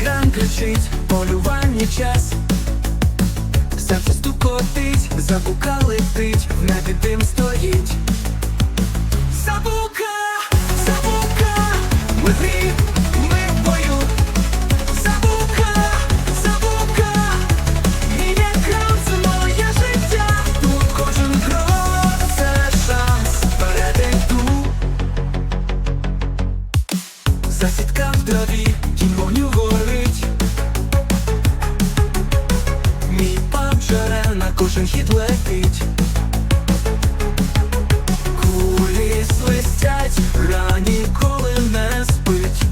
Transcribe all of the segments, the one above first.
екран кричить, полювання час. Серце стукотить, забука летить, в небі дим стоїть. Забука, забука, ми грі, ми в бою. Забука, забука, мій екран це моє життя. Тут кожен крок це шанс перейду. Засідка в траві, тінь вогню кожен хід летить. Кулі свистять, рані ніколи не спить.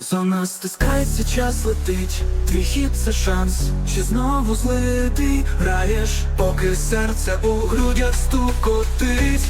Зона стискається, час летить. Твій хід це шанс, чи знову злитий граєш, поки серце у грудях стукотить.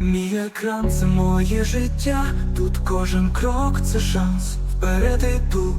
Мій екран це моє життя. Тут кожен крок це шанс вперед іду.